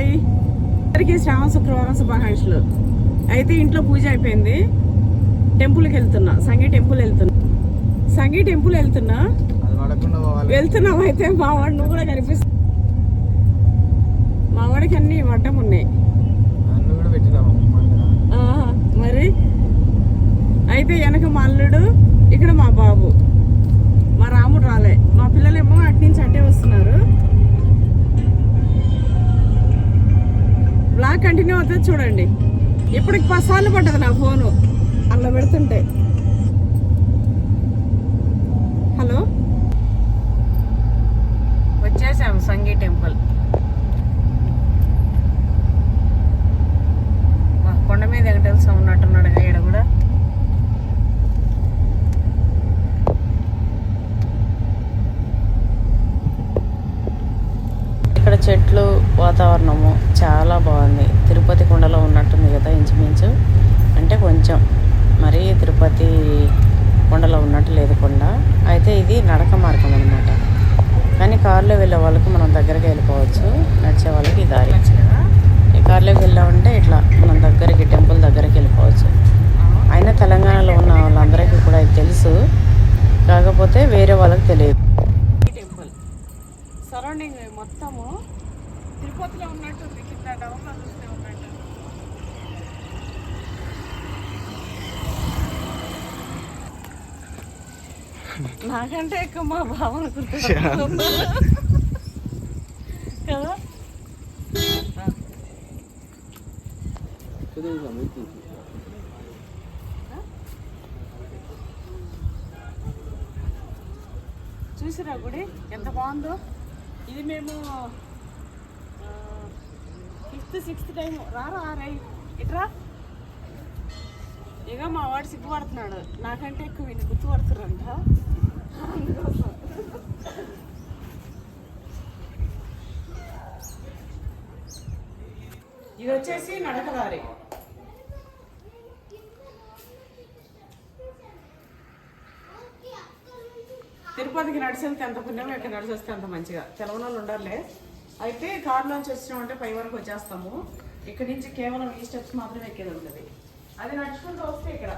అండి. అందరికీ శ్రావణ శుక్రవారం శుభాకాంక్షలు. అయితే ఇంట్లో పూజ అయిపోయింది. టెంపుల్కి వెళ్తున్నా. సంగీ టెంపుల్ వెళ్తున్నా. సంగీ టెంపుల్ వెళ్తున్నా. వెళ్తున్నావు అయితే మా వాడు నువ్వు కూడా కనిపిస్తు. మా వాడికి అన్ని వడ్డం ఉన్నాయి. మరి? అయితే వెనక మా అల్లుడు ఇక్కడ మా బాబు. మా రాముడు రాలే. మా పిల్లలేమో అటు నుంచి అటే వస్తున్నారు. బ్లాక్ కంటిన్యూ అవుతుంది చూడండి. ఇప్పటికి పసాలు పడ్డది నా ఫోను. అలా పెడుతుంటే హలో వచ్చేసాము సంగీ టెంపుల్ మా కొండ మీద వెంకటేశ్వర ఉన్నట్టున్నాడు ఈడ కూడా ఇక్కడ చెట్లు వాతావరణము చాలా బాగుంది. తిరుపతి కొండలో ఉన్నట్టుంది కదా ఇంచుమించు. అంటే కొంచెం మరీ తిరుపతి కొండలో ఉన్నట్టు లేదు కొండ. అయితే ఇది నడక మార్గం అనమాట కానీ కారులో వెళ్ళే వాళ్ళకి మనం దగ్గరికి వెళ్ళిపోవచ్చు. నడిచే వాళ్ళకి దారి. ఈ కారులో వెళ్ళామంటే ఇట్లా మనం దగ్గరికి టెంపుల్ దగ్గరికి వెళ్ళిపోవచ్చు. అయినా తెలంగాణలో ఉన్న వాళ్ళందరికీ కూడా ఇది తెలుసు. కాకపోతే వేరే వాళ్ళకి తెలియదు టెంపుల్ సరౌండింగ్ మొత్తము తిరుపతిలో ఉన్నట్టుంది కింద డౌన్లో చూస్తే ఉన్నట్టు నాకంటే ఎక్కువ మా భావన గుర్తు కదా? చూసిరా గుడి? ఎంత బాగుందో? ఇది మేము ఫిఫ్త్ సిక్స్త్ టైం రారా రై ఇట్రా ఇక మా వాడు సిగ్గుపడుతున్నాడు నాకంటే ఎక్కువ వీళ్ళు గుర్తుపడుతున్నారంట ఇది వచ్చేసి నడకదారి తిరుపతికి నడిచేంత ఎంత పుణ్యం ఇక్కడ నడిచి వస్తే అంత మంచిగా తెలవనోళ్ళు వాళ్ళు ఉండాలి అయితే కార్లోంచి వచ్చినామంటే పై వరకు వచ్చేస్తాము. ఇక్కడి నుంచి కేవలం ఈ స్టెప్స్ మాత్రమే ఎక్కేది ఉంటుంది. అది నడుచుకుంటూ వస్తే ఇక్కడ.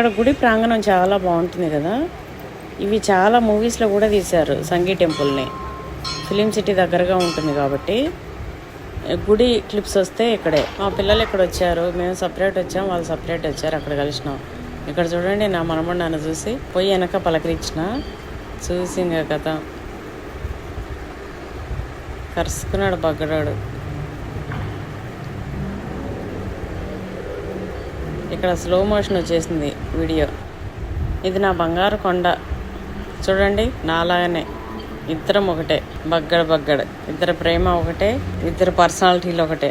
ఇక్కడ గుడి ప్రాంగణం చాలా బాగుంటుంది కదా. ఇవి చాలా మూవీస్లో కూడా తీశారు సంగీ టెంపుల్ని ఫిలిం సిటీ దగ్గరగా ఉంటుంది కాబట్టి. గుడి క్లిప్స్ వస్తే ఇక్కడే. మా పిల్లలు ఇక్కడ వచ్చారు. మేము సపరేట్ వచ్చాం. వాళ్ళు సపరేట్ వచ్చారు. అక్కడ కలిసినాం. ఇక్కడ చూడండి నా మనమడు నన్ను చూసి. పోయి వెనక పలకరించిన. చూసి ఇంకా కథ. కరుసుకున్నాడు బగ్గడాడు. ఇక్కడ స్లో మోషన్ వచ్చేసింది వీడియో ఇది నా బంగారు కొండ. చూడండి నాలాగనే. ఇద్దరం ఒకటే. బగ్గడ బగ్గడ. ఇద్దరు ప్రేమ ఒకటే ఇద్దరు పర్సనాలిటీలు ఒకటే.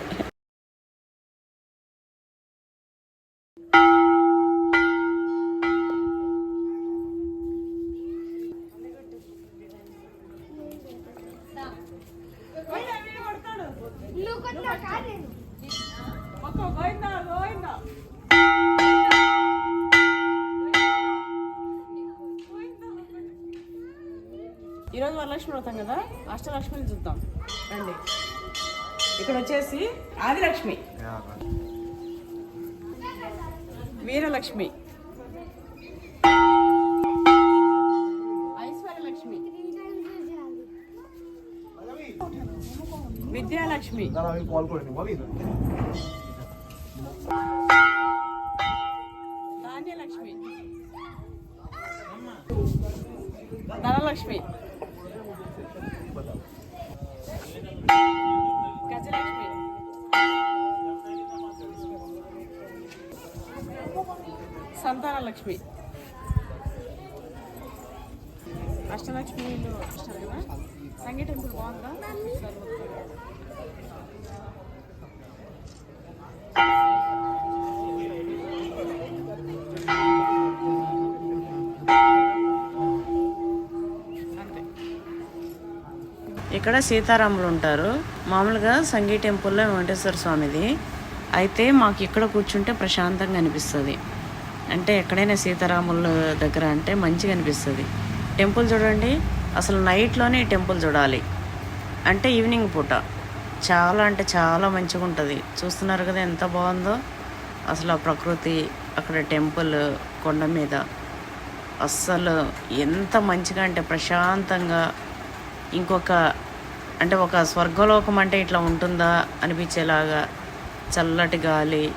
ఈరోజు వరలక్ష్మి వ్రతం కదా? అష్టలక్ష్మిని చూద్దాం. రండి. ఇక్కడ వచ్చేసి ఆదిలక్ష్మి. వీరలక్ష్మి. ఐశ్వర్యలక్ష్మి. విద్యాలక్ష్మి. ధాన్యలక్ష్మి. ధనలక్ష్మి. అష్టలక్ష్మి. అష్టలక్ష్మి ఇల్లు కదా? సంగీ టెంపుల్ బాగుందా? ఇక్కడ సీతారాములు ఉంటారు. మామూలుగా సంగీ టెంపుల్లో వెంకటేశ్వర స్వామిది. అయితే మాకు ఇక్కడ కూర్చుంటే ప్రశాంతంగా అనిపిస్తుంది. అంటే ఎక్కడైనా సీతారాముల దగ్గర అంటే మంచిగా అనిపిస్తుంది. టెంపుల్ చూడండి అసలు నైట్లోనే టెంపుల్ చూడాలి. అంటే ఈవినింగ్ పూట. చాలా అంటే చాలా మంచిగా ఉంటుంది. చూస్తున్నారు కదా ఎంత బాగుందో? అసలు ఆ ప్రకృతి అక్కడ టెంపుల్ కొండ మీద. అస్సలు ఎంత మంచిగా అంటే ప్రశాంతంగా ఇంకొక అంటే ఒక స్వర్గలోకం అంటే ఇట్లా ఉంటుందా అనిపించేలాగా చల్లటి గాలి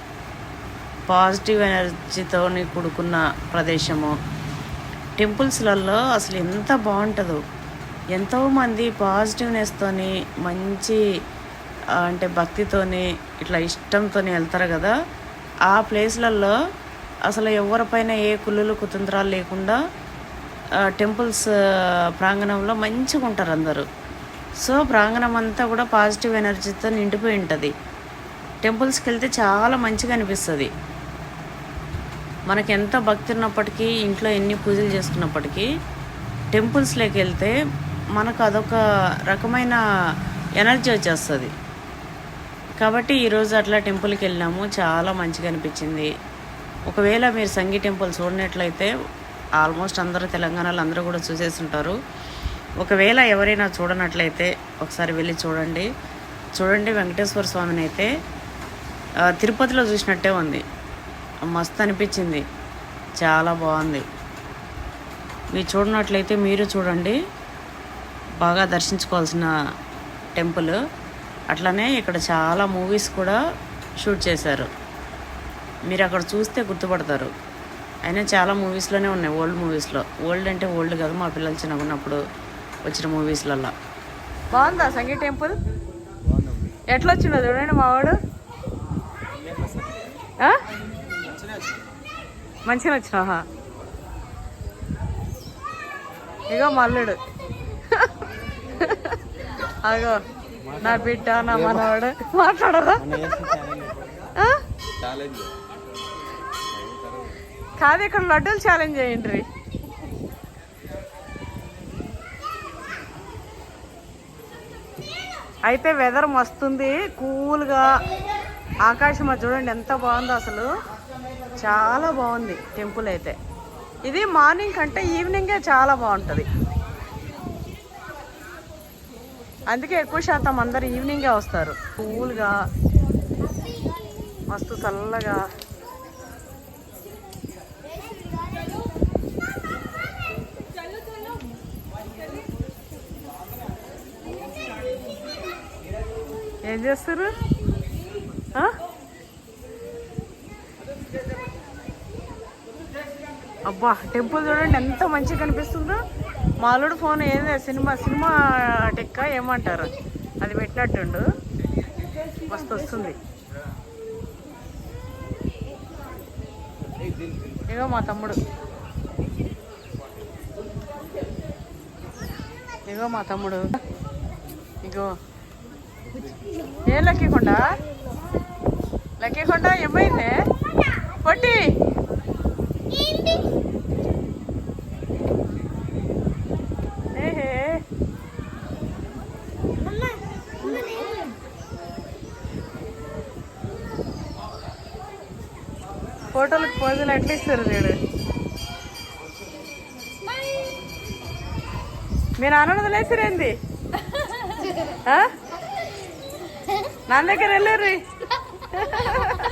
పాజిటివ్ ఎనర్జీతో కూడుకున్న ప్రదేశము. టెంపుల్స్లలో అసలు ఎంత బాగుంటుందో. ఎంతోమంది పాజిటివ్నెస్తోని మంచి అంటే భక్తితోని ఇట్లా ఇష్టంతో వెళ్తారు కదా. ఆ ప్లేస్లలో అసలు ఎవరిపైన ఏ కుళ్ళులు కుతంత్రాలు లేకుండా టెంపుల్స్ ప్రాంగణంలో మంచిగా ఉంటారు అందరూ. సో ప్రాంగణం అంతా కూడా పాజిటివ్ ఎనర్జీతో నిండిపోయి ఉంటుంది. టెంపుల్స్కి వెళ్తే చాలా మంచిగా అనిపిస్తుంది. మనకి ఎంత భక్తి ఉన్నప్పటికీ ఇంట్లో ఎన్ని పూజలు చేసుకున్నప్పటికీ టెంపుల్స్లోకి వెళ్తే మనకు అదొక రకమైన ఎనర్జీ వచ్చేస్తుంది. కాబట్టి ఈరోజు అట్లా టెంపుల్కి వెళ్ళినాము చాలా మంచిగా అనిపించింది. ఒకవేళ మీరు సంగీ టెంపుల్ చూడనట్లయితే ఆల్మోస్ట్ అందరూ తెలంగాణలో అందరూ కూడా చూసేస్తుంటారు ఒకవేళ ఎవరైనా చూడనట్లయితే ఒకసారి వెళ్ళి చూడండి. చూడండి వెంకటేశ్వర స్వామిని అయితే తిరుపతిలో చూసినట్టే ఉంది. మస్తు అనిపించింది చాలా బాగుంది. మీరు చూడనట్లయితే మీరు చూడండి. బాగా దర్శించుకోవాల్సిన టెంపుల్. అట్లనే ఇక్కడ చాలా మూవీస్ కూడా షూట్ చేశారు. మీరు అక్కడ చూస్తే గుర్తుపడతారు. అయినా చాలా మూవీస్లోనే ఉన్నాయి. ఓల్డ్ మూవీస్లో. ఓల్డ్ అంటే ఓల్డ్ కాదు. మా పిల్లలు చిన్నగా ఉన్నప్పుడు వచ్చిన మూవీస్లలో బాగుందా సంగీ టెంపుల్? ఎట్లా వచ్చిందో చూడండి మావాడు. మంచిగా వచ్చినావా ఇగో మల్లుడు. అగో నా బిడ్డ నా మనవాడు. మాట్లాడరా? కాదు ఇక్కడ లడ్డూలు ఛాలెంజ్ చేయండి అయితే వెదర్ మస్తుంది కూల్గా. ఆకాశం అది చూడండి ఎంత బాగుందో అసలు. చాలా బాగుంది టెంపుల్ అయితే. ఇది మార్నింగ్ కంటే ఈవినింగే చాలా బాగుంటుంది. అందుకే ఎక్కువ శాతం అందరు ఈవినింగే వస్తారు. కూల్గా మస్తు చల్లగా. ఏం చేస్తారు అబ్బా టెంపుల్ చూడండి ఎంత మంచిగా కనిపిస్తుందో. మాలోడు ఫోన్ ఏదో సినిమా సినిమా టెక్క ఏమంటారు? అది పెట్టినట్టుండు. మస్తు వస్తుంది. ఇగో మా తమ్ముడు. ఇగో మా తమ్ముడు. ఇగో. ఏ లక్కీకుండా లక్కీకొండ ఏమైంది? పొట్టి! ఫోటోలకు పోజులు ఎట్లా ఇస్తారు చూడు మీ నాన్న వదిలేసిరేంది? నా దగ్గర వెళ్ళారు